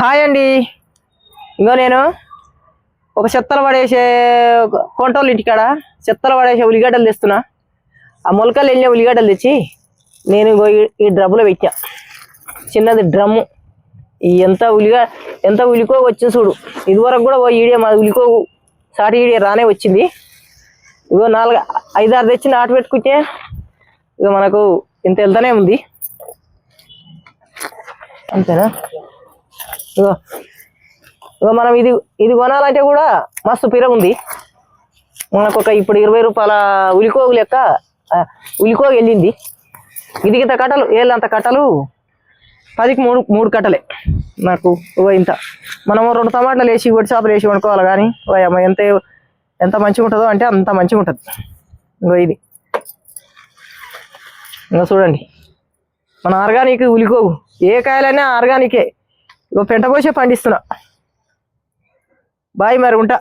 Hi అండి. ఇంకో నేను ఒక చెత్తలు పడేసే కొంటోళ్ళు ఇంటికాడ చెత్తలు పడేసే ఉల్లిగడ్డలు తెస్తున్నా. ఆ మొలకలు వెళ్ళే ఉల్లిగడ్డలు తెచ్చి నేను ఈ- ఈ డ్రమ్ములో పెట్టా. చిన్నది డ్రమ్ము. ఎంత ఉలిగా ఎంత ఉలికో వచ్చింది చూడు. ఇదివరకు కూడా ఓ ఈడియా మా ఉలికో సాటి ఈడియా రానే వచ్చింది. ఇగో నాలుగు ఐదారు తెచ్చి నాటు పెట్టుకుంటే ఇక మనకు ఇంత వెళ్తానే ఉంది. అంతేనా? మనం ఇది ఇది కొనాలంటే కూడా మస్తు పిర ఉంది మనకు ఒక ఇప్పుడు ఇరవై రూపాయల ఉలికోగు లెక్క ఉలికోగు వెళ్ళింది. ఇది ఇంత కట్టలు ఏళ్ళంత కట్టలు? పదికి మూడు మూడు కట్టలే నాకు. ఇంత. మనము రెండు టమాటాలు వేసి వడి చేపలు వేసి వండుకోవాలి కానీ అమ్మ ఎంత ఎంత మంచిగా ఉంటుందో అంటే అంత మంచిగా ఉంటుంది. ఇంకో ఇది. ఇంకా చూడండి. మన ఆర్గానిక్ ఉలికోగు. ఏ కాయలైనా ఆర్గానికే. ఇగో పెంట పోసే పండిస్తున్నా. బాయ్ మరి ఉంటా.